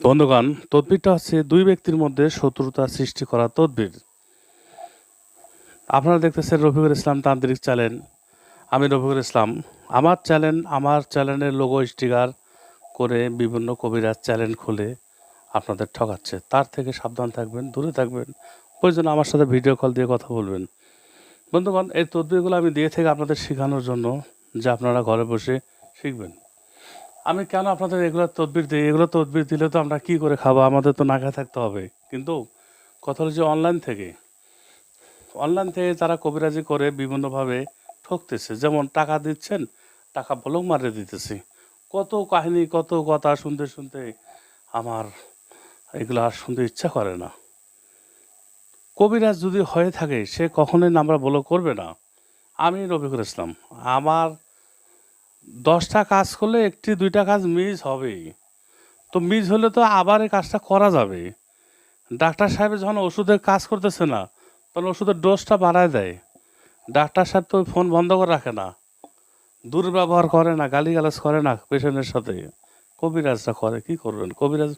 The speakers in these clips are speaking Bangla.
বন্ধুগণ, তদবিরটা হচ্ছে দুই ব্যক্তির মধ্যে শত্রুতা সৃষ্টি করা তদবির। আপনারা দেখতেছেন রফিকুল ইসলাম তান্ত্রিক চ্যানেল। আমি রফিকুল ইসলাম। আমার চ্যানেল, আমার চ্যানেলের লোগো স্টিকার করে বিভিন্ন কবিরাজ চ্যানেল খুলে আপনাদের ঠকাচ্ছে। তার থেকে সাবধান থাকবেন, দূরে থাকবেন। প্রয়োজন আমার সাথে ভিডিও কল দিয়ে কথা বলবেন। বন্ধুগণ, এই তদবিরগুলো আমি দিয়ে থেকে আপনাদের শেখানোর জন্য যে আপনারা ঘরে বসে শিখবেন। আমি কেন আপনাদের এগুলো তদবির দিই? এগুলো তদবির দিলে তো আমরা কি করে খাব? আমাদের তো না খেয়ে থাকতে হবে। কিন্তু কথা হলো যে অনলাইন থেকে অনলাইন থেকে তারা কবিরাজি করে বিভিন্নভাবে ঠকতেছে, যেমন টাকা দিচ্ছেন, টাকা ব্লক মারে দিতেছে। কত কাহিনী, কত কথা শুনতে শুনতে আমার এগুলো আর শুনতে ইচ্ছা করে না। কবিরাজ যদি হয়ে থাকে, সে কখনোই নাম্বার ব্লক করবে না। আমি রফিকুল ইসলাম, আমার দশটা কাজ করলে একটি, দুইটা কাজ মিস হবেই। তো মিস হলে তো আবার এই কাজটা করা যাবে। ডাক্তার সাহেব যখন ওষুধের কাজ করতেছে না তখন ওষুধের ডোজটা বাড়ায় দেয়। ডাক্তার সাহেব তো ফোন বন্ধ করে রাখে না। দুর্ব্যবহার করে না, গালিগালাজ করে না পেশেন্টের সাথে। কবিরাজটা করে, কি করবেন? কবিরাজ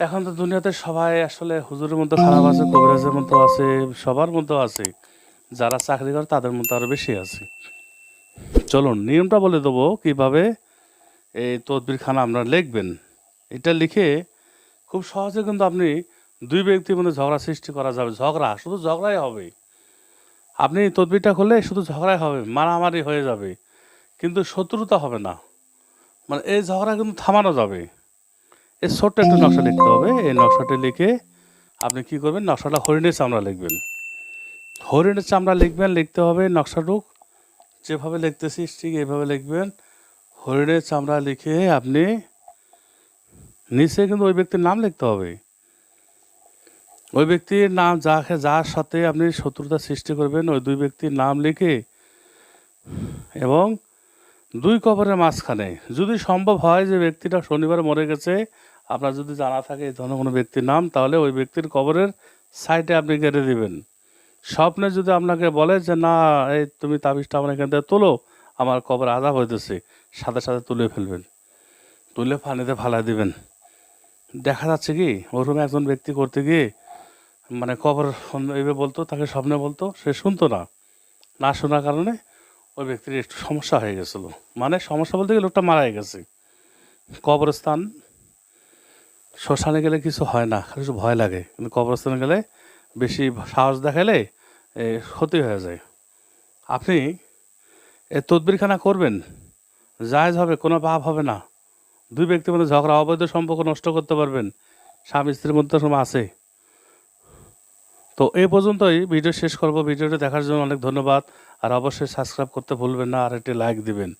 এখন তো দুনিয়াতে সবাই আসলে হুজুরের মধ্যে খারাপ আছে, কবিরাজের মধ্যে আছে, সবার মধ্যেও আছে। যারা চাকরি করে তাদের মধ্যে আরও বেশি আছে। চলুন, নিয়মটা বলে দেবো কীভাবে এই তদবিরখানা আপনারা লিখবেন। এটা লিখে খুব সহজে কিন্তু আপনি দুই ব্যক্তির মধ্যে ঝগড়া সৃষ্টি করা যাবে। ঝগড়া, শুধু ঝগড়াই হবে। আপনি তদবিরটা করলে শুধু ঝগড়াই হবে, মারামারি হয়ে যাবে। কিন্তু শত্রুতা হবে না। মানে এই ঝগড়া কিন্তু থামানো যাবে। এই ছোট্ট একটা নকশা লিখতে হবে। এই নকশাটা লিখে আপনি কি করবেন? নকশাটা হরিণের চামড়া লিখবেন। হরিণের চামড়া লিখবেন, লিখতে হবে নকশাটুক যেভাবে লিখতেছি ঠিক এইভাবে লিখবেন। হরিণের চামড়া লিখে আপনি নিচে কিন্তু ওই ব্যক্তির নাম লিখতে হবে। ওই ব্যক্তির নাম যাকে যার সাথে আপনি শত্রুতা সৃষ্টি করবেন, ওই দুই ব্যক্তির নাম লিখে এবং দুই কবরের মাঝখানে যদি সম্ভব হয় যে ব্যক্তিটা শনিবার মরে গেছে, আপনার যদি জানা থাকে এই ধরনের কোনো ব্যক্তির নাম, তাহলে ওই ব্যক্তির কবরের সাইডে আপনি কেটে দিবেন। স্বপ্নে যদি আপনাকে বলে যে, না, এই তুমি তাবিজটা আমার এখান থেকে তোলো, আমার কবর আজাব হইতেছে, সাথে সাথে তুলে ফেলবেন। তুলে পানিতে ফালাই দিবেন। দেখা যাচ্ছে কি ওরকম একজন ব্যক্তি করতে গিয়ে মানে কবর এইভাবে বলতো, তাকে স্বপ্নে বলতো, সে শুনতো না। না শোনার কারণে ওই ব্যক্তির একটু সমস্যা হয়ে গেছিল। মানে সমস্যা বলতে গেলে লোকটা মারা গেছে। কবরস্থান, শ্মশানে গেলে কিছু হয় না, খালি ভয় লাগে। কিন্তু কবরস্থানে গেলে বেশি সাহস দেখালে ক্ষতি হয়ে যায়। আপনি এ তদবিরখানা করবেন, জায়জ হবে, কোনো পাপ হবে না। দুই ব্যক্তির মধ্যে ঝগড়া, অবৈধ সম্পর্ক নষ্ট করতে পারবেন। স্বামী, স্ত্রীর মধ্যে সময় আছে। তো এই পর্যন্তই ভিডিও শেষ করব। ভিডিওটি দেখার জন্য অনেক ধন্যবাদ। আর অবশ্যই সাবস্ক্রাইব করতে ভুলবেন না, আর একটি লাইক দিবেন।